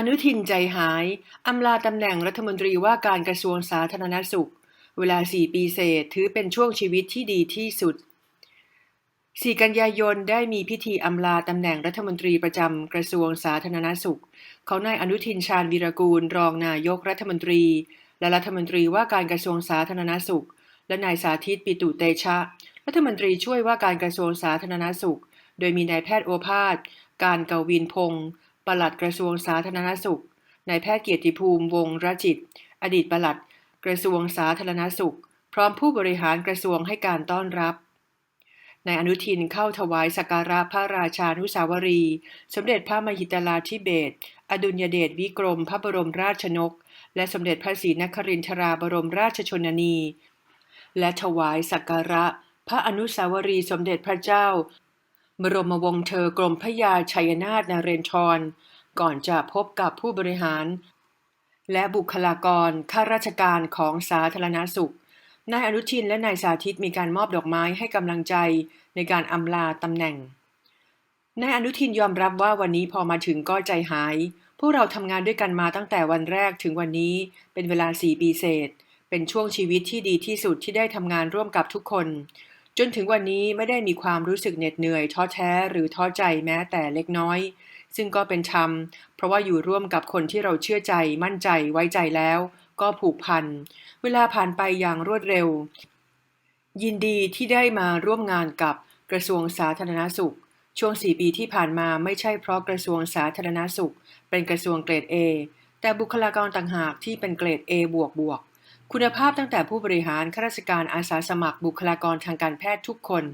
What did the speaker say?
อนุทินใจหาย อำลาตำแหน่งรัฐมนตรีว่าการกระทรวงสาธารณสุข เวลา 4 ปีเศษถือเป็นช่วงชีวิตที่ดีที่สุด 4 กันยายนได้มีพิธีอำลาตำแหน่งรัฐมนตรีประจำกระทรวงสาธารณสุข ของนายอนุทินชาญวีรกูล รองนายกรัฐมนตรี และรัฐมนตรีว่าการกระทรวงสาธารณสุข และนายสาธิตปิตุเตชะ รัฐมนตรีช่วยว่าการกระทรวงสาธารณสุข โดยมีนายแพทย์โอภาส การกาวินพงศ์ ปลัดกระทรวงสาธารณสุข นายแพทย์เกียรติภูมิวงศ์รจิต อดีตปลัดกระทรวงสาธารณสุข พร้อมผู้บริหารกระทรวงให้การต้อนรับนายอนุทินเข้าถวายสักการะพระราชานุสาวรี สมเด็จพระมหิดลาธิเบศอดุลยเดชวิกรมพระบรมราชนก และสมเด็จพระศรีนครินทราบรมราชชนนี และถวายสักการะ พระอนุสาวรีสมเด็จพระเจ้า บรมวงศ์เธอกรมพระยาชัยนาทนเรนทร ก่อนจะพบกับผู้บริหาร และบุคลากรข้าราชการของสาธารณสุขนายอนุทินและนายสาธิตมีการมอบดอกไม้ให้กำลังใจในการอำลาตำแหน่งนายอนุทินยอมรับว่าวันนี้พอมาถึงก็ใจหาย พวกเราทำงานด้วยกันมาตั้งแต่วันแรกถึงวันนี้เป็นเวลา4ปีเศษ เป็นช่วงชีวิตที่ดีที่สุดที่ได้ทำงานร่วมกับทุกคน จนถึงวันนี้ไม่ได้มีความรู้สึกเหน็ดเหนื่อยท้อแท้หรือท้อใจแม้แต่เล็กน้อย ซึ่งก็เป็นธรรม เพราะว่าอยู่ร่วมกับคนที่เราเชื่อใจมั่นใจไว้ใจแล้ว ก็ผูกพัน เวลาผ่านไปอย่างรวดเร็ว ยินดีที่ได้มาร่วมงานกับกระทรวงสาธารณสุข ช่วง 4 ปีที่ผ่านมาไม่ใช่เพราะกระทรวงสาธารณสุข เป็นกระทรวงเกรด A แต่บุคลากรต่างหากที่เป็นเกรด A บวกบวก คุณภาพตั้งแต่ผู้บริหารข้าราชการอาสาสมัครบุคลากรทางการแพทย์ทุกคน